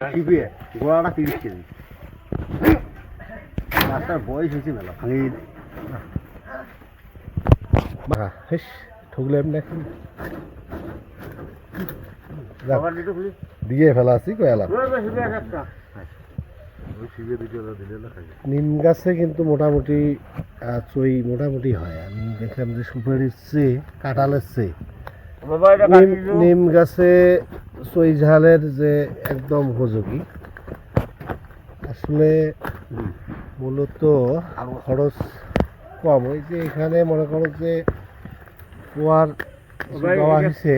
শিবে গোড়াটা তিরিশ কেজি। গাছটার বয়স হয়েছে মেলা হেস ঠুকলে দুটো খুলি। দিয়ে ফেলা আছি কয়ালাম নিম গাছে কিন্তু মোটামুটি চই মোটামুটি হয়। আমি দেখলাম যে সুপারির চেয়ে কাঁঠালের চেয়ে নিম গাছে চই ঝালের যে একদম উপযোগী আসলে মূলত খরচ কম। ওই যে এখানে মনে করো যে কুয়ার দেওয়া হয়েছে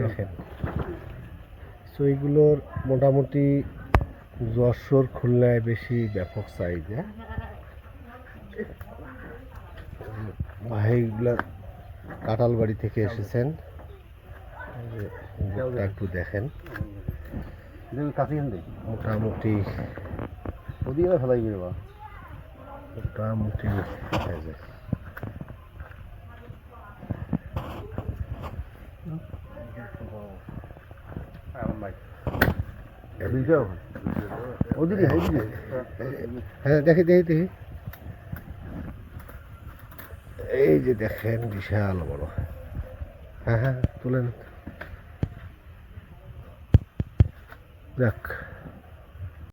দেখেন চইগুলোর মোটামুটি যশোর খুলনায় বেশি ব্যাপক চাহিদা ভাইগুলা কাঁঠাল বাড়ি থেকে এসেছেন। একটু দেখেন। মোটামুটি মোটামুটি হ্যাঁ দেখি দেখি দেখি। এই যে দেখেন বিশাল বড়। হ্যাঁ হ্যাঁ তুলেন দেখ